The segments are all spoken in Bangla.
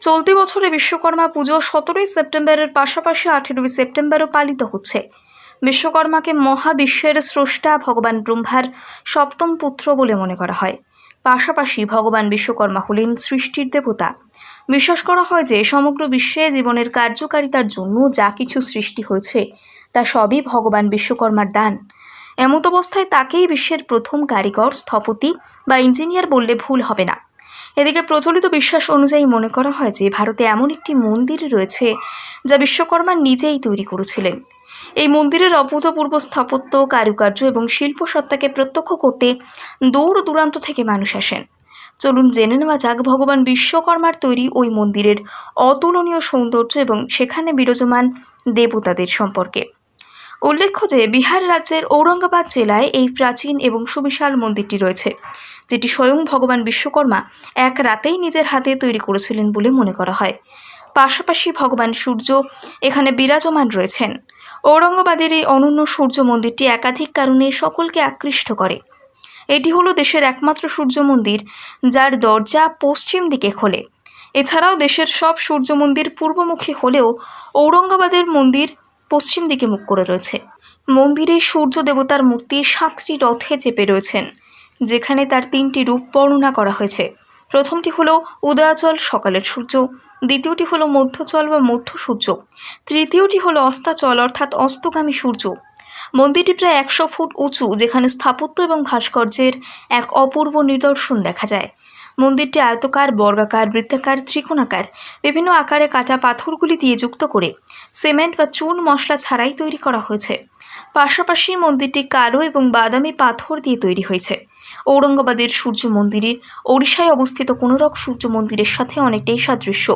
চলতি বছরে বিশ্বকর্মা পুজো সতেরোই সেপ্টেম্বরের পাশাপাশি আঠেরোই সেপ্টেম্বরও পালিত হচ্ছে। বিশ্বকর্মাকে মহাবিশ্বের স্রষ্টা ভগবান ব্রহ্মার সপ্তম পুত্র বলে মনে করা হয়। পাশাপাশি ভগবান বিশ্বকর্মা হলেন সৃষ্টির দেবতা। বিশ্বাস করা হয় যে সমগ্র বিশ্বে জীবনের কার্যকারিতার জন্য যা কিছু সৃষ্টি হয়েছে, তা সবই ভগবান বিশ্বকর্মার দান। এমত অবস্থায় তাকেই বিশ্বের প্রথম কারিগর, স্থপতি বা ইঞ্জিনিয়ার বললে ভুল হবে না। এদিকে প্রচলিত বিশ্বাস অনুযায়ী মনে করা হয় যে ভারতে এমন একটি মন্দির রয়েছে যা বিশ্বকর্মা নিজেই তৈরি করেছিলেন। এই মন্দিরের অভূতপূর্ব স্থাপত্য, কারুকার্য এবং শিল্পসত্তাকে প্রত্যক্ষ করতে দূর দূরান্ত থেকে মানুষ আসেন। চলুন জেনে নেওয়া যাক ভগবান বিশ্বকর্মার তৈরি ওই মন্দিরের অতুলনীয় সৌন্দর্য এবং সেখানে বিরাজমান দেবতাদের সম্পর্কে। উল্লেখ্য যে বিহার রাজ্যের ঔরঙ্গাবাদ জেলায় এই প্রাচীন এবং সুবিশাল মন্দিরটি রয়েছে। যেটি স্বয়ং ভগবান বিশ্বকর্মা এক রাতেই নিজের হাতে তৈরি করেছিলেন বলে মনে করা হয়। পাশাপাশি ভগবান সূর্য এখানে বিরাজমান রয়েছেন। ঔরঙ্গাবাদের এই অনন্য সূর্য মন্দিরটি একাধিক কারণে সকলকে আকৃষ্ট করে। এটি হলো দেশের একমাত্র সূর্য মন্দির, যার দরজা পশ্চিম দিকে খোলে। এছাড়াও দেশের সব সূর্য মন্দির পূর্বমুখী হলেও ঔরঙ্গাবাদের মন্দির পশ্চিম দিকে মুখ করে রয়েছে। মন্দিরে সূর্য দেবতার মূর্তি সাতটি রথে চেপে রয়েছেন। যেখানে তার তিনটি রূপ বর্ণনা করা হয়েছে। প্রথমটি হলো উদয়াচল, সকালের সূর্য। দ্বিতীয়টি হলো মধ্যচল বা মধ্য সূর্য। তৃতীয়টি হলো অস্তাচল, অর্থাৎ অস্তগামী সূর্য। মন্দিরটি প্রায় একশো ফুট উঁচু, যেখানে স্থাপত্য এবং ভাস্কর্যের এক অপূর্ব নিদর্শন দেখা যায়। মন্দিরটি আয়তকার, বর্গাকার, বৃত্তাকার, ত্রিকোণাকার, বিভিন্ন আকারে কাটা পাথরগুলি দিয়ে যুক্ত করে সিমেন্ট বা চুন মশলা ছাড়াই তৈরি করা হয়েছে। পাশাপাশি মন্দিরটি কালো এবং বাদামি পাথর দিয়ে তৈরি হয়েছে। ঔরঙ্গাবাদের সূর্য মন্দিরের ওড়িশায় অবস্থিত কোনরক সূর্য মন্দিরের সাথে অনেকটাই সাদৃশ্য।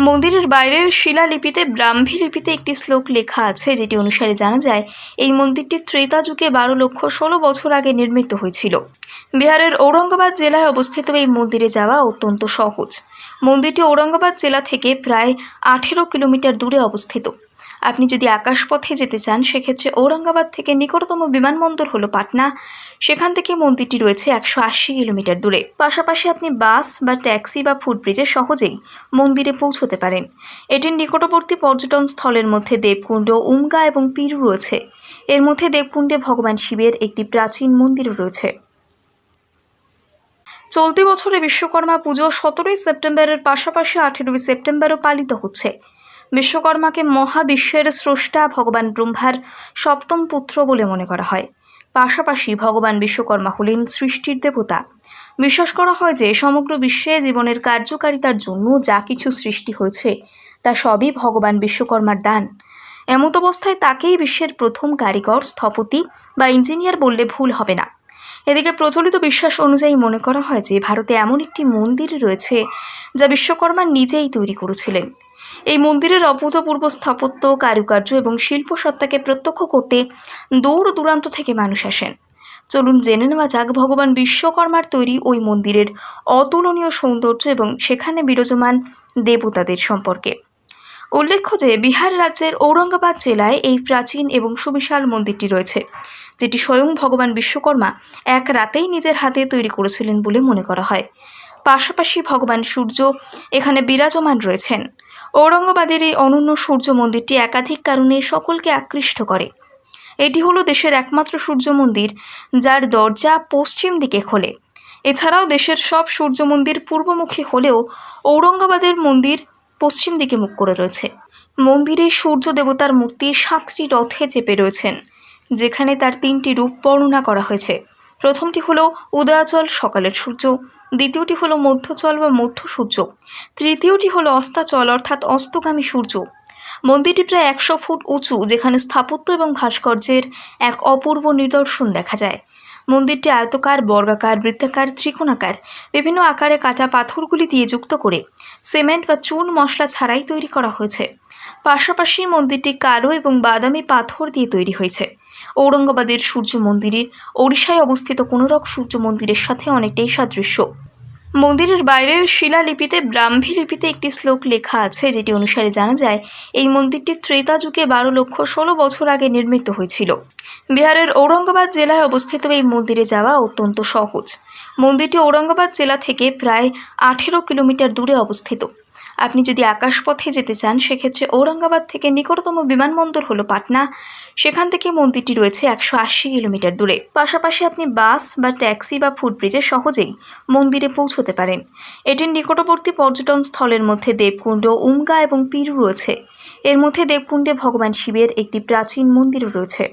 মন্দিরের বাইরের শিলালিপিতে ব্রাহ্মী লিপিতে একটি শ্লোক লেখা আছে, যেটি অনুসারে জানা যায়, এই মন্দিরটি ত্রেতা যুগে বারো লক্ষ ষোলো বছর আগে নির্মিত হয়েছিল। বিহারের ঔরঙ্গাবাদ জেলায় অবস্থিত এই মন্দিরে যাওয়া অত্যন্ত সহজ। মন্দিরটি ঔরঙ্গাবাদ জেলা থেকে প্রায় আঠেরো কিলোমিটার দূরে অবস্থিত। আপনি যদি আকাশপথে যেতে চান, সেক্ষেত্রে ঔরঙ্গাবাদ থেকে নিকটতম বিমানবন্দর হলো পাটনা। সেখান থেকে মন্দিরটি রয়েছে একশো আশি কিলোমিটার দূরে। পাশাপাশি আপনি বাস বা ট্যাক্সি বা ফুটব্রিজে সহজেই মন্দিরে পৌঁছতে পারেন। এটির নিকটবর্তী পর্যটন স্থলের মধ্যে দেবকুণ্ড, উমগা এবং পিরু রয়েছে। এর মধ্যে দেবকুণ্ডে ভগবান শিবের একটি প্রাচীন মন্দিরও রয়েছে। চলতি বছরে বিশ্বকর্মা পুজো সতেরোই সেপ্টেম্বরের পাশাপাশি আঠেরোই সেপ্টেম্বরও পালিত হচ্ছে। বিশ্বকর্মাকে মহাবিশ্বের স্রষ্টা ভগবান ব্রহ্মার সপ্তম পুত্র বলে মনে করা হয়। পাশাপাশি ভগবান বিশ্বকর্মা হলেন সৃষ্টির দেবতা। বিশ্বাস করা হয় যে সমগ্র বিশ্বে জীবনের কার্যকারিতার জন্য যা কিছু সৃষ্টি হয়েছে, তা সবই ভগবান বিশ্বকর্মার দান। এমত অবস্থায় তাকেই বিশ্বের প্রথম কারিগর, স্থপতি বা ইঞ্জিনিয়ার বললে ভুল হবে না। এদিকে প্রচলিত বিশ্বাস অনুযায়ী মনে করা হয় যে ভারতে এমন একটি মন্দির রয়েছে যা বিশ্বকর্মা নিজেই তৈরি করেছিলেন। এই মন্দিরের অভূতপূর্ব স্থাপত্য, কারুকার্য এবং শিল্পসত্তাকে প্রত্যক্ষ করতে দূর দূরান্ত থেকে মানুষ আসেন। চলুন জেনে নেওয়া যাক ভগবান বিশ্বকর্মার তৈরি ওই মন্দিরের অতুলনীয় সৌন্দর্য এবং সেখানে বিরাজমান দেবতাদের সম্পর্কে। উল্লেখ্য যে বিহার রাজ্যের ঔরঙ্গাবাদ জেলায় এই প্রাচীন এবং সুবিশাল মন্দিরটি রয়েছে, যেটি স্বয়ং ভগবান বিশ্বকর্মা এক রাতেই নিজের হাতে তৈরি করেছিলেন বলে মনে করা হয়। পাশাপাশি ভগবান সূর্য এখানে বিরাজমান রয়েছেন। ঔরঙ্গাবাদের এই অনন্য সূর্য মন্দিরটি একাধিক কারণে সকলকে আকৃষ্ট করে। এটি হলো দেশের একমাত্র সূর্য মন্দির যার দরজা পশ্চিম দিকে খোলে। এছাড়াও দেশের সব সূর্য মন্দির পূর্বমুখী হলেও ঔরঙ্গাবাদের মন্দির পশ্চিম দিকে মুখ করে রয়েছে। মন্দিরে সূর্য দেবতার মূর্তি সাতটি রথে চেপে রয়েছেন, যেখানে তার তিনটি রূপ বর্ণনা করা হয়েছে। প্রথমটি হলো উদয়াচল, সকালের সূর্য। দ্বিতীয়টি হলো মধ্যচল বা মধ্য সূর্য। তৃতীয়টি হলো অস্তাচল, অর্থাৎ অস্তগামী সূর্য। মন্দিরটি প্রায় একশো ফুট উঁচু, যেখানে স্থাপত্য এবং ভাস্কর্যের এক অপূর্ব নিদর্শন দেখা যায়। মন্দিরটি আয়তকার, বর্গাকার, বৃত্তাকার, ত্রিকোণাকার, বিভিন্ন আকারে কাটা পাথরগুলি দিয়ে যুক্ত করে সিমেন্ট বা চুন মশলা ছাড়াই তৈরি করা হয়েছে। পাশাপাশি মন্দিরটি কালো এবং বাদামি পাথর দিয়ে তৈরি হয়েছে। ঔরঙ্গাবাদের সূর্য মন্দিরের ওড়িশায় অবস্থিত কোনরক সূর্য মন্দিরের সাথে অনেকটাই সাদৃশ্য। মন্দিরের বাইরের শিলালিপিতে ব্রাহ্মী লিপিতে একটি শ্লোক লেখা আছে, যেটি অনুসারে জানা যায়, এই মন্দিরটি ত্রেতা যুগে বারো লক্ষ ষোলো বছর আগে নির্মিত হয়েছিল। বিহারের ঔরঙ্গাবাদ জেলায় অবস্থিত এই মন্দিরে যাওয়া অত্যন্ত সহজ। মন্দিরটি ঔরঙ্গাবাদ জেলা থেকে প্রায় আঠেরো কিলোমিটার দূরে অবস্থিত। আপনি যদি আকাশপথে যেতে চান, সেক্ষেত্রে ঔরঙ্গাবাদ থেকে নিকটতম বিমানবন্দর হলো পাটনা। সেখান থেকে মন্দিরটি রয়েছে একশো আশি কিলোমিটার দূরে। পাশাপাশি আপনি বাস বা ট্যাক্সি বা ফুটব্রিজে সহজেই মন্দিরে পৌঁছতে পারেন। এটির নিকটবর্তী পর্যটন স্থলের মধ্যে দেবকুণ্ড, উমগা এবং পিরু রয়েছে। এর মধ্যে দেবকুণ্ডে ভগবান শিবের একটি প্রাচীন মন্দিরও রয়েছে।